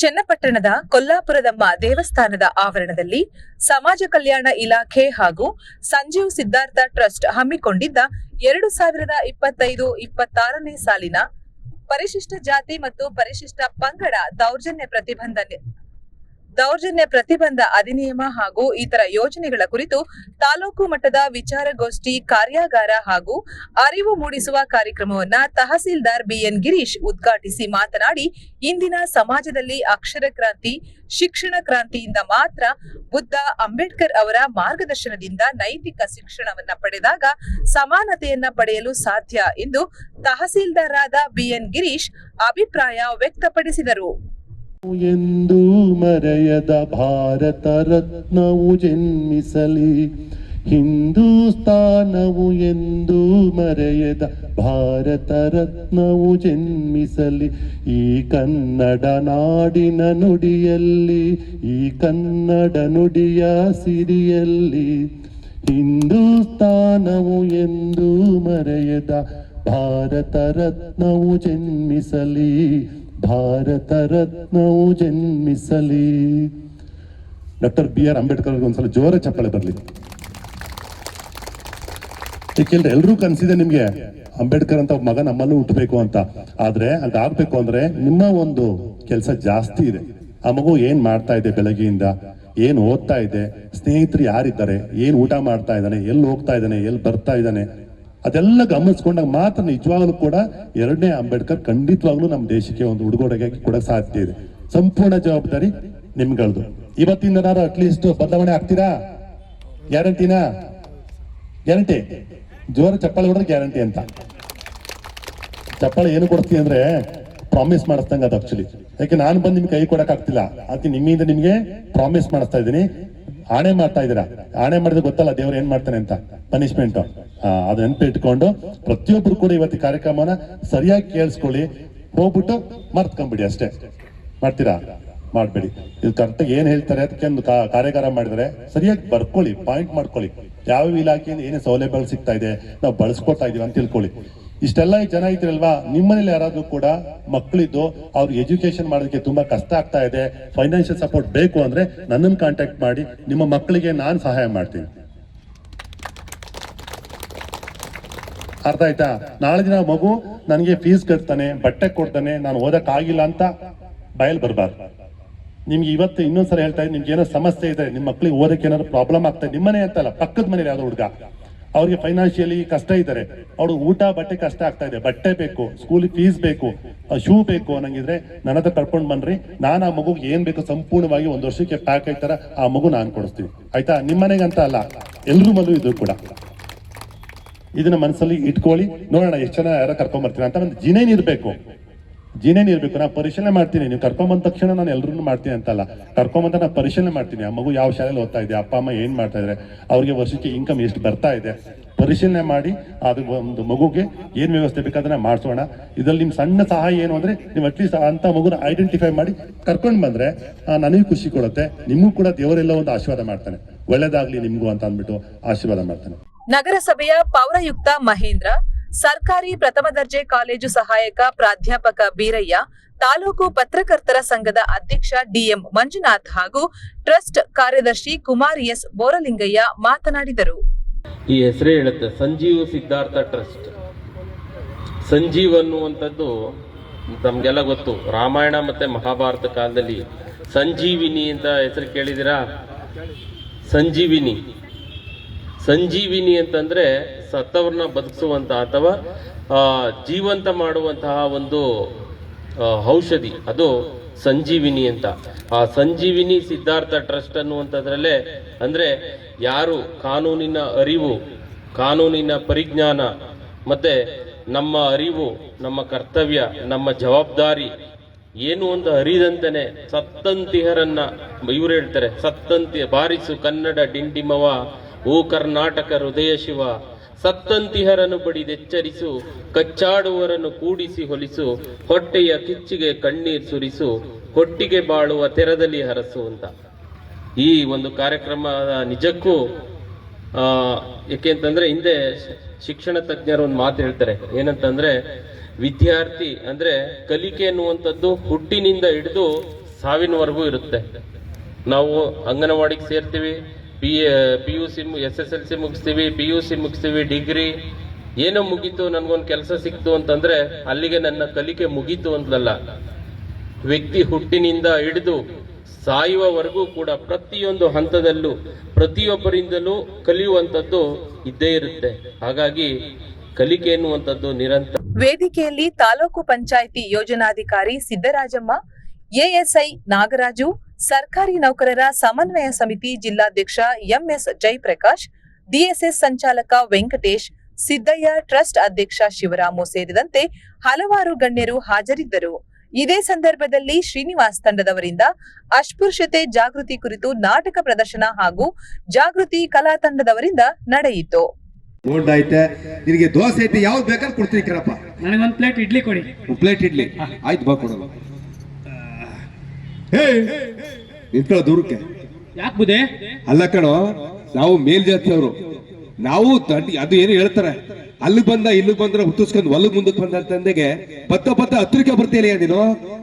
ಚನ್ನಪಟ್ಟಣದ ಕೊಲ್ಲಾಪುರದಮ್ಮ ದೇವಸ್ಥಾನದ ಆವರಣದಲ್ಲಿ ಸಮಾಜ ಕಲ್ಯಾಣ ಇಲಾಖೆ ಹಾಗೂ ಸಂಜೀವ್ ಸಿದ್ಧಾರ್ಥ ಟ್ರಸ್ಟ್ ಹಮ್ಮಿಕೊಂಡಿದ್ದ ಎರಡು ಸಾವಿರದ ಇಪ್ಪತ್ತೈದು ಇಪ್ಪತ್ತಾರನೇ ಸಾಲಿನ ಪರಿಶಿಷ್ಟ ಜಾತಿ ಮತ್ತು ಪರಿಶಿಷ್ಟ ಪಂಗಡ ದೌರ್ಜನ್ಯ ಪ್ರತಿಬಂಧ ದೌರ್ಜನ್ಯ ಪ್ರತಿಬಂಧ ಅಧಿನಿಯಮ ಹಾಗೂ ಇತರ ಯೋಜನೆಗಳ ಕುರಿತು ತಾಲೂಕು ಮಟ್ಟದ ವಿಚಾರಗೋಷ್ಠಿ, ಕಾರ್ಯಾಗಾರ ಹಾಗೂ ಅರಿವು ಮೂಡಿಸುವ ಕಾರ್ಯಕ್ರಮವನ್ನ ತಹಸೀಲ್ದಾರ್ ಬಿಎನ್ ಗಿರೀಶ್ ಉದ್ಘಾಟಿಸಿ ಮಾತನಾಡಿ, ಇಂದಿನ ಸಮಾಜದಲ್ಲಿ ಅಕ್ಷರ ಕ್ರಾಂತಿ, ಶಿಕ್ಷಣ ಕ್ರಾಂತಿಯಿಂದ ಮಾತ್ರ ಬುದ್ಧ ಅಂಬೇಡ್ಕರ್ ಅವರ ಮಾರ್ಗದರ್ಶನದಿಂದ ನೈತಿಕ ಶಿಕ್ಷಣವನ್ನ ಪಡೆದಾಗ ಸಮಾನತೆಯನ್ನ ಪಡೆಯಲು ಸಾಧ್ಯ ಎಂದು ತಹಸೀಲ್ದಾರ್ ಬಿಎನ್ ಗಿರೀಶ್ ಅಭಿಪ್ರಾಯ ವ್ಯಕ್ತಪಡಿಸಿದರು. ಎಂದು ಮರೆಯದ ಭಾರತ ರತ್ನವು ಜನ್ಮಿಸಲಿ. ಹಿಂದೂಸ್ತಾನವು ಎಂದು ಮರೆಯದ ಭಾರತ ರತ್ನವು ಜನ್ಮಿಸಲಿ. ಈ ಕನ್ನಡ ನಾಡಿನ ನುಡಿಯಲ್ಲಿ, ಈ ಕನ್ನಡ ನುಡಿಯ ಸಿರಿಯಲ್ಲಿ. ಹಿಂದೂಸ್ತಾನವು ಎಂದು ಮರೆಯದ ಭಾರತ ರತ್ನವು ಜನ್ಮಿಸಲಿ. ಭಾರತ ರತ್ನವು ಜನ್ಮಿಸಲಿ. ಡಾಕ್ಟರ್ ಬಿ ಆರ್ ಅಂಬೇಡ್ಕರ್ ಒಂದ್ಸಲ ಜೋರ ಚಪ್ಪಳೆ ಬರಲಿ. ಏಕೆಂದ್ರೆ ಎಲ್ರೂ ಕನಸಿದೆ ನಿಮ್ಗೆ. ಅಂಬೇಡ್ಕರ್ ಅಂತ ಮಗ ನಮ್ಮಲ್ಲೂ ಹುಟ್ಟಬೇಕು ಅಂತ. ಆದ್ರೆ ಅದಾಗ್ಬೇಕು ಅಂದ್ರೆ ನಿಮ್ಮ ಒಂದು ಕೆಲಸ ಜಾಸ್ತಿ ಇದೆ. ಆ ಮಗು ಏನ್ ಮಾಡ್ತಾ ಇದೆ ಬೆಳಗ್ಗೆಯಿಂದ? ಏನ್ ಓದ್ತಾ ಇದೆ? ಸ್ನೇಹಿತರು ಯಾರಿದ್ದಾರೆ? ಏನ್ ಊಟ ಮಾಡ್ತಾ ಇದ್ದಾನೆ? ಎಲ್ಲಿ ಹೋಗ್ತಾ ಇದ್ದಾನೆ? ಎಲ್ಲಿ ಬರ್ತಾ ಇದ್ದಾನೆ? ಅದೆಲ್ಲ ಗಮನಿಸ್ಕೊಂಡಾಗ ಮಾತ್ರ ನಿಜವಾಗ್ಲೂ ಕೂಡ ಎರಡನೇ ಅಂಬೇಡ್ಕರ್ ಖಂಡಿತವಾಗ್ಲೂ ನಮ್ಮ ದೇಶಕ್ಕೆ ಒಂದು ಉಡುಗೊರೆಗಾಗಿ ಕೂಡ ಸಾಧ್ಯ ಇದೆ. ಸಂಪೂರ್ಣ ಜವಾಬ್ದಾರಿ ನಿಮ್ಗಳದು. ಇವತ್ತಿಂದ ನಾನು ಅಟ್ಲೀಸ್ಟ್ ಬದಲಾವಣೆ ಆಗ್ತೀರಾ? ಗ್ಯಾರಂಟಿನಾ? ಗ್ಯಾರಂಟಿ. ಜೋರ ಚಪ್ಪಾಳೆ ಹೊಡೆದ್ರೆ ಗ್ಯಾರಂಟಿ ಅಂತ. ಚಪ್ಪಾಳೆ ಏನು ಕೊಡ್ತೀನಿ ಅಂದ್ರೆ ಪ್ರಾಮಿಸ್ ಮಾಡಿಸ್ದಂಗ ಅದು ಆಕ್ಚುಲಿ ಯಾಕೆ, ನಾನು ಬಂದು ನಿಮ್ಗೆ ಕೈ ಕೊಡಕ್ ಆಗ್ತಿಲ್ಲ ಅದಕ್ಕೆ ನಿಮ್ಮಿಂದ ನಿಮ್ಗೆ ಪ್ರಾಮಿಸ್ ಮಾಡಿಸ್ತಾ ಇದ್ದೀನಿ. ಆಣೆ ಮಾಡ್ತಾ ಇದ್ದೀರಾ? ಆಣೆ ಮಾಡಿದ್ರೆ ಗೊತ್ತಲ್ಲ ದೇವ್ರು ಏನ್ ಮಾಡ್ತಾನೆ ಅಂತ? ಪನಿಷ್ಮೆಂಟ್ ಅದು ನೆನಪು ಇಟ್ಕೊಂಡು ಪ್ರತಿಯೊಬ್ರು ಕೂಡ ಇವತ್ತು ಕಾರ್ಯಕ್ರಮನ ಸರಿಯಾಗಿ ಕೇಳಿಸ್ಕೊಳ್ಳಿ. ಹೋಗ್ಬಿಟ್ಟು ಮರ್ತ್ಕೊಂಡ್ಬಿಡಿ ಅಷ್ಟೇ. ಮಾಡ್ತೀರಾ? ಮಾಡ್ಬೇಡಿ. ಇದು ಕರೆಕ್ಟ್ ಏನ್ ಹೇಳ್ತಾರೆ ಅದಕ್ಕೆ ಒಂದು ಕಾರ್ಯಾಗಾರ ಮಾಡಿದ್ರೆ ಸರಿಯಾಗಿ ಬರ್ಕೊಳ್ಳಿ ಪಾಯಿಂಟ್ ಮಾಡ್ಕೊಳ್ಳಿ. ಯಾವ ಇಲಾಖೆಯಿಂದ ಏನೇ ಸೌಲಭ್ಯಗಳು ಸಿಗ್ತಾ ಇದೆ, ನಾವು ಬಳಸ್ಕೊತಾ ಇದೀವಿ ಅಂತ ತಿಳ್ಕೊಳ್ಳಿ. ಇಷ್ಟೆಲ್ಲ ಜನ ಇದ್ರಲ್ವಾ? ನಿಮ್ಮನೇಲಿ ಯಾರಾದ್ರೂ ಕೂಡ ಮಕ್ಕಳಿದ್ದು ಅವ್ರಿಗೆ ಎಜುಕೇಶನ್ ಮಾಡೋದಕ್ಕೆ ತುಂಬಾ ಕಷ್ಟ ಆಗ್ತಾ ಇದೆ. ಫೈನಾನ್ಷಿಯಲ್ ಸಪೋರ್ಟ್ ಬೇಕು ಅಂದ್ರೆ ನನ್ನನ್ನು ಕಾಂಟ್ಯಾಕ್ಟ್ ಮಾಡಿ, ನಿಮ್ಮ ಮಕ್ಕಳಿಗೆ ನಾನು ಸಹಾಯ ಮಾಡ್ತೀನಿ. ಅರ್ಥ ಆಯ್ತಾ? ನಾಳೆ ದಿನ ಮಗು ನನಗೆ ಫೀಸ್ ಕಟ್ತಾನೆ, ಬಟ್ಟೆ ಕೊಡ್ತಾನೆ, ನಾನು ಓದಕ್ ಆಗಿಲ್ಲ ಅಂತ ಬಯಲ್ ಬರಬಾರ್ದು. ನಿಮ್ಗೆ ಇವತ್ತು ಇನ್ನೊಂದ್ಸಲ ಹೇಳ್ತಾ ಇದ್ದೀನಿ ನಿಮ್ಗೆ ಏನೋ ಸಮಸ್ಯೆ ಇದೆ ನಿಮ್ಮ ಮಕ್ಳಿಗೆ ಓದಕ್ಕೆ ಏನಾದ್ರು ಪ್ರಾಬ್ಲಮ್ ಆಗ್ತಾ ಇದೆ, ನಿಮ್ಮನೆ ಅಂತಲ್ಲ, ಪಕ್ಕದ ಮನೇಲಿ ಯಾವ್ದೋ ಹುಡುಗ. ಅವ್ರಿಗೆ ಫೈನಾನ್ಷಿಯಲಿ ಕಷ್ಟ ಇದ್ದಾರೆ. ಅವ್ರು ಊಟ, ಬಟ್ಟೆ ಕಷ್ಟ ಆಗ್ತಾ ಇದೆ. ಬಟ್ಟೆ ಬೇಕು ಸ್ಕೂಲಿಗೆ ಫೀಸ್ ಬೇಕು ಶೂ ಬೇಕು ಅನ್ನಂಗಿದ್ರೆ ನನ್ನ ಹತ್ರ ಕರ್ಕೊಂಡ್ ಬನ್ರಿ. ನಾನು ಆ ಮಗುಗೆ ಏನ್ ಬೇಕು ಸಂಪೂರ್ಣವಾಗಿ ಒಂದು ವರ್ಷಕ್ಕೆ ಪ್ಯಾಕ್ ಆಯ್ತಾರ ಆ ಮಗು ನಾನು ಕೊಡಿಸ್ತೀವಿ. ಆಯ್ತಾ? ಅಂತ ಅಲ್ಲ, ಎಲ್ರೂ ಮಲು ಇದು ಕೂಡ. ಇದನ್ನ ಮನಸ್ಸಲ್ಲಿ ಇಟ್ಕೊಳ್ಳಿ. ನೋಡೋಣ ಎಷ್ಟು ಜನ ಯಾರೋ ಕರ್ಕೊಂಡ್ ಅಂತ ಒಂದು ಜಿನೇನ್ ಇರ್ಬೇಕು. ಜಿನೇನ್ ಇರ್ಬೇಕು ನಾ ಪರಿಶೀಲನೆ ಮಾಡ್ತೀನಿ. ನೀವು ಕರ್ಕೊಂಡ್ ಬಂದ ತಕ್ಷಣ ನಾನು ಎಲ್ರು ಮಾಡ್ತೀನಿ ಅಂತಲ್ಲ. ಕರ್ಕೊಂಬಂದ ನಾನು ಪರಿಶೀಲನೆ ಮಾಡ್ತೀನಿ. ಆ ಮಗು ಯಾವ ಶಾಲೆಯಲ್ಲಿ ಓದ್ತಾ ಇದೆ, ಅಪ್ಪ, ಅಮ್ಮ ಏನ್ ಮಾಡ್ತಾ ಇದ್ದಾರೆ ಅವ್ರಿಗೆ ವರ್ಷಕ್ಕೆ ಇನ್ಕಮ್ ಎಷ್ಟು ಬರ್ತಾ ಇದೆ. ಪರಿಶೀಲನೆ ಮಾಡಿ, ಅದು ಒಂದು ಮಗುಗೆ ಏನ್ ವ್ಯವಸ್ಥೆ ಬೇಕಾದ್ರೆ ಮಾಡಿಸೋಣ. ಇದ್ರಲ್ಲಿ ನಿಮ್ ಸಣ್ಣ ಸಹಾಯ ಏನು ಅಂದ್ರೆ, ನೀವು ಅಟ್ಲೀಸ್ಟ್ ಅಂತ ಮಗುನ ಐಡೆಂಟಿಫೈ ಮಾಡಿ ಕರ್ಕೊಂಡ್ ಬಂದ್ರೆ ನನಗೂ ಖುಷಿ ಕೊಡುತ್ತೆ. ನಿಮಗೂ ಕೂಡ ದೇವರೆಲ್ಲ ಒಂದು ಆಶೀರ್ವಾದ ಮಾಡ್ತಾನೆ. ಒಳ್ಳೇದಾಗಲಿ ನಿಮ್ಗೂ ಅಂತ ಅಂದ್ಬಿಟ್ಟು ಆಶೀರ್ವಾದ ಮಾಡ್ತಾನೆ. ನಗರಸಭೆಯ ಪೌರಯುಕ್ತ ಮಹೇಂದ್ರ ಸರ್ಕಾರಿ ಪ್ರಥಮ ದರ್ಜೆ ಕಾಲೇಜು ಸಹಾಯಕ ಪ್ರಾಧ್ಯಾಪಕ ಬೀರಯ್ಯ, ತಾಲೂಕು ಪತ್ರಕರ್ತರ ಸಂಘದ ಅಧ್ಯಕ್ಷ ಡಿಎಂ ಮಂಜುನಾಥ್ ಹಾಗೂ ಟ್ರಸ್ಟ್ ಕಾರ್ಯದರ್ಶಿ ಕುಮಾರ್ ಎಸ್ ಬೋರಲಿಂಗಯ್ಯ ಮಾತನಾಡಿದರು. ಈ ಹೆಸರೇ ಹೇಳುತ್ತೆ, ಸಂಜೀವ ಸಿದ್ಧಾರ್ಥ ಟ್ರಸ್ಟ್. ಸಂಜೀವ್ ಅನ್ನುವಂಥದ್ದು ನಮಗೆಲ್ಲ ಗೊತ್ತು, ರಾಮಾಯಣ ಮತ್ತು ಮಹಾಭಾರತ ಕಾಲದಲ್ಲಿ ಸಂಜೀವಿನಿ ಅಂತ ಹೆಸರು ಕೇಳಿದಿರಾ ಸಂಜೀವಿನಿ. ಸಂಜೀವಿನಿ ಅಂತಂದ್ರೆ ಸತ್ತವ್ರನ್ನ ಬದುಕಿಸುವಂತಹ ಅಥವಾ ಜೀವಂತ ಮಾಡುವಂತಹ ಒಂದು ಔಷಧಿ, ಅದು ಸಂಜೀವಿನಿ ಅಂತ. ಆ ಸಂಜೀವಿನಿ ಸಿದ್ಧಾರ್ಥ ಟ್ರಸ್ಟ್ ಅನ್ನುವಂಥದ್ರಲ್ಲೇ, ಅಂದರೆ ಯಾರು ಕಾನೂನಿನ ಅರಿವು, ಕಾನೂನಿನ ಪರಿಜ್ಞಾನ, ಮತ್ತು ನಮ್ಮ ಅರಿವು, ನಮ್ಮ ಕರ್ತವ್ಯ, ನಮ್ಮ ಜವಾಬ್ದಾರಿ, ಏನು ಒಂದು ಅರಿದಂತನೇ ಸತ್ತಂತಿಹರನ್ನ, ಇವ್ರು ಹೇಳ್ತಾರೆ, ಸತ್ತಂತಿ, ಬಾರಿಸು ಕನ್ನಡ ಡಿಂಡಿಮವ, ಓ ಕರ್ನಾಟಕ ಹೃದಯ ಶಿವ ಸತ್ತಂತಿಹರನ್ನು ಬಡಿದೆಚ್ಚರಿಸು ಕಚ್ಚಾಡುವರನ್ನು ಕೂಡಿಸಿ ಹೊಲಿಸು ಹೊಟ್ಟೆಯ ಕಿಚ್ಚಿಗೆ ಕಣ್ಣೀರು ಸುರಿಸು ಹೊಟ್ಟಿಗೆ ಬಾಳುವ ತೆರದಲ್ಲಿ ಹರಸು ಅಂತ. ಈ ಒಂದು ಕಾರ್ಯಕ್ರಮ ನಿಜಕ್ಕೂ ಆ, ಏಕೆ ಅಂತಂದ್ರೆ ಹಿಂದೆ ಶಿಕ್ಷಣ ತಜ್ಞರು ಒಂದು ಮಾತು ಹೇಳ್ತಾರೆ. ಏನಂತಂದ್ರೆ ವಿದ್ಯಾರ್ಥಿ ಅಂದ್ರೆ ಕಲಿಕೆ ಅನ್ನುವಂಥದ್ದು ಹುಟ್ಟಿನಿಂದ ಹಿಡಿದು ಸಾವಿನವರೆಗೂ ಇರುತ್ತೆ. ನಾವು ಅಂಗನವಾಡಿಗೆ ಸೇರ್ತೀವಿ P P U C S S L C ಮುಗಿಸ್ತೀವಿ P U C ಮುಗಿಸ್ತೀವಿ ಡಿಗ್ರಿ ಏನೋ ಮುಗೀತು, ನನಗೊಂದು ಕೆಲಸ ಸಿಕ್ತು ಅಂತಂದರೆ ಅಲ್ಲಿಗೆ ನನ್ನ ಕಲಿಕೆ ಮುಗೀತು ಅಂತಲ್ಲ ವ್ಯಕ್ತಿ ಹುಟ್ಟಿನಿಂದ ಹಿಡಿದು ಸಾಯುವವರೆಗೂ ಕೂಡ ಪ್ರತಿಯೊಂದು ಹಂತದಲ್ಲೂ, ಪ್ರತಿಯೊಬ್ಬರಿಂದಲೂ ಕಲಿಯುವಂಥದ್ದು ಇದ್ದೇ ಇರುತ್ತೆ. ಹಾಗಾಗಿ ಕಲಿಕೆ ಎನ್ನುವಂಥದ್ದು ನಿರಂತರ. ವೇದಿಕೆಯಲ್ಲಿ ತಾಲೂಕು ಪಂಚಾಯಿತಿ ಯೋಜನಾಧಿಕಾರಿ ಸಿದ್ದರಾಜಮ್ಮ ಎಎಸ್ಐ ನಾಗರಾಜು ಸರ್ಕಾರಿ ನೌಕರರ ಸಮನ್ವಯ ಸಮಿತಿ ಜಿಲ್ಲಾಧ್ಯಕ್ಷ ಎಂಎಸ್ ಜಯಪ್ರಕಾಶ್ ಡಿಎಸ್ಎಸ್ ಸಂಚಾಲಕ ವೆಂಕಟೇಶ್ ಸಿದ್ದಯ್ಯ ಟ್ರಸ್ಟ್ ಅಧ್ಯಕ್ಷ ಶಿವರಾಮು ಸೇರಿದಂತೆ ಹಲವಾರು ಗಣ್ಯರು ಹಾಜರಿದ್ದರು. ಇದೇ ಸಂದರ್ಭದಲ್ಲಿ ಶ್ರೀನಿವಾಸ್ ತಂಡದವರಿಂದ ಅಸ್ಪೃಶ್ಯತೆ ಜಾಗೃತಿ ಕುರಿತು ನಾಟಕ ಪ್ರದರ್ಶನ ಹಾಗೂ ಜಾಗೃತಿ ಕಲಾ ತಂಡದವರಿಂದ ನಡೆಯಿತು. ಬೋರ್ಡ್ ಐತೆ ನಿನಗೆ ದೋಸೆ ಐತೆ ಯಾವ್ದು ಬೇಕಾದ್ರೆ ಕೊಡ್ತೀನಿ ಕಣಪ್ಪ ನನಗೊಂದು ಪ್ಲೇಟ್ ಇಡ್ಲಿ ಕೊಡಿ. ಪ್ಲೇಟ್ ಇಡ್ಲಿ. ಆಯ್ತು ಬಾ ಕೊಡೋದು ಹೇ ನಿಂತ್ಕೊಳ್ಳೋ ದೂರಕ್ಕೆ. ಯಾಕೆ ಬುದೆ ಅಲ್ಲ ಕಣೋ ನಾವು ಮೇಲ್ಜಾತಿಯವರು ನಾವು ದಂಡಿ ಅದು ಏನು ಹೇಳ್ತಾರೆ? ಅಲ್ಲಿ ಬಂದ ಇಲ್ಲಿ ಬಂದ್ರೆ ಹುಟ್ಟಿಸ್ಕೊಂಡು ಹೊಲಗ್ ಮುಂದಕ್ಕೆ ಬಂದ ತಂದೆಗೆ ಬತ್ತ ಬತ್ತ ಹತ್ತಿರಕ್ಕೆ ಬರ್ತೀಯ ನೀನು?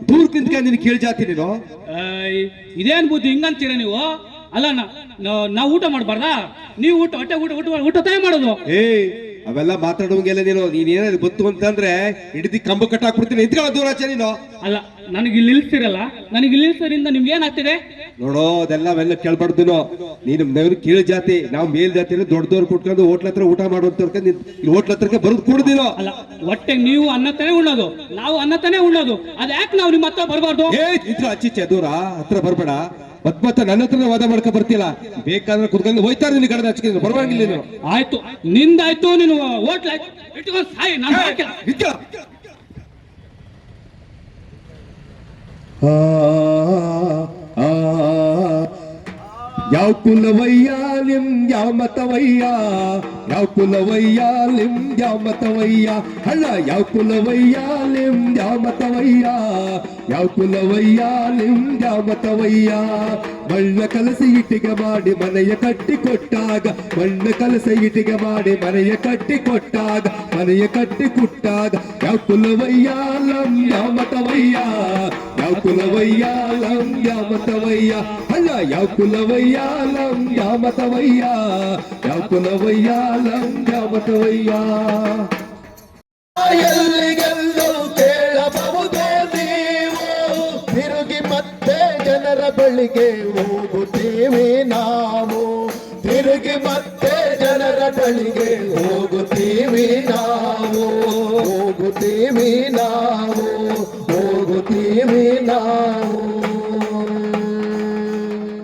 ದೂರ ನಿಂತ್ಕೊಂಡು ನೀನು ಕೇಳ್ಜಾತಿ ನೀನು? ಇದೇನ್ ಬುದ್ಧಿ? ಹಿಂಗಂತೀರ ನೀವು? ಅಲ್ಲ ನಾವು ಊಟ ಮಾಡಬಾರ್ದಾ? ನೀವು ಊಟ ಹೊಟ್ಟೆ ಊಟ ಊಟ ಊಟ ತಾನೇ ಮಾಡೋದು? ಏ ಅವೆಲ್ಲ ಮಾತಾಡುವಂಗೆಲ್ಲ ನೀನು. ನೀನ್ ಏನಾದ್ರು ಬತ್ತು ಅಂತಂದ್ರೆ ಹಿಡಿದಿ ಕಂಬ ಕಟ್ಟಾಕ್ಬಿಡ್ತೀನಿ. ನಿಂತ್ಕೊಳ್ಳೋ ದೂರ ಆಚೆ ನೀನು. ಅಲ್ಲ ನನಗೆ ಇಲ್ಲಿ ನಿಲ್ಸಿರಲ್ಲ. ನನಗೆ ಇಲ್ಲಿ ನಿಲ್ಸೋದ್ರಿಂದ ನಿಮ್ಗೆ ಏನಾಗ್ತಿದೆ? ನೋಡೋ ಅದೆಲ್ಲ ಅವೆಲ್ಲ ಕೇಳ್ಬಾರ್ದು ನೀನು. ನಾವು ಕೀಳು ಜಾತಿ ನಾವು ಮೇಲ್ ಜಾತಿ ದೊಡ್ಡದವ್ರು ಕುಟ್ಕೊಂಡು ಹೋಟ್ಲ ಹತ್ರ ಊಟ ಮಾಡುವಂತ ಹೋಟ್ಲ್ ಹೋಟ್ಲ ಹತ್ರಕ್ಕೆ ಬರೋದು ಕುಡ್ದಿನೋ ಅಲ್ಲ ಹೊಟ್ಟೆ ನೀವು ಅನ್ನ ತಾನೇ ಉಣ್ಣೋದು. ನಾವು ಅನ್ನ ತಾನೇ ಉಣ್ಣೋದು. ಅದ್ಯಾಕ್ ನಾವು ನಿಮ್ಮ ಹತ್ರ ಬರಬಾರ್ದು? ಏ ಇದ್ರ ಅಚ್ಚಿಚ್ಚೆ ದೂರ. ಹತ್ರ ಬರ್ಬೇಡ. ಮತ್ ಮತ್ತೆ ನನ್ನ ಹತ್ರ ವಾದ ಮಾಡ್ಕೊ ಬರ್ತಿಲ್ಲ ಬೇಕಾದ್ರೆ ಕುತ್ಕೊಂಡು ಹೋಯ್ತಾರ ನಿನ್ ಕಡೆ ಹಚ್ಕೊಂಡು ಪರವಾಗಿಲ್ಲ ನೀನು. ಆಯ್ತು. ನಿಂದಾಯ್ತು ನೀನು ಹೋಟ್ಲ ಸಾಯಿ ಯಾವ ಕುಲವಯ್ಯ ನಿಮ್ ಯಾವ ಮತವಯ್ಯ ಯಾವ ಕುಲವಯ್ಯ ನಿಮ್ ಯಾವ ಮತವಯ್ಯ ಅಲ್ಲ ಯಾವ ಕುಲವಯ್ಯ ನಿಮ್ ಯಾವ ಮತವಯ್ಯ ಯಾವ ಕುಲವಯ್ಯ ನಿಮ್ ಯಾವ ಮತವಯ್ಯ ಮಣ್ಣ ಕಲಸಿ ಇಟ್ಟಿಗೆ ಮಾಡಿ ಮನೆಯ ಕಟ್ಟಿ ಕೊಟ್ಟಾಗ ಮಣ್ಣ ಕಲಸ ಇಟ್ಟಿಗೆ ಮಾಡಿ ಮನೆಯ ಕಟ್ಟಿ ಕೊಟ್ಟಾಗ ಮನೆಯ ಕಟ್ಟಿ ಕೊಟ್ಟಾಗ ಯಾವ ಕುಲವಯ್ಯ ಲಂ ಯಾವ ಮತವಯ್ಯ ಯಾವ ಕುಲವಯ್ಯ, ಲಂ ಯಾಮತವಯ್ಯ ಅಲ್ಲ, ಯಾವ ಕುಲವಯ್ಯ, ಲಂ ಯಾಮತವಯ್ಯ ಯಾವ ಕುಲವಯ್ಯ, ಲಂ ಯಾಮತವಯ್ಯ ಎಲ್ಲಿಗೆಲ್ಲೂ ಕೇಳಬಹುದೇ ನೀವು. ತಿರುಗಿ ಮತ್ತೆ ಜನರ ಬಳಿಗೆ ಹೋಗುತ್ತೀವಿ ನಾವು. ತಿರುಗಿ ಮತ್ತೆ ಜನರ ಬಳಿಗೆ ಹೋಗುತ್ತೀವಿ ನಾವು. ಹೋಗುತ್ತೀವಿ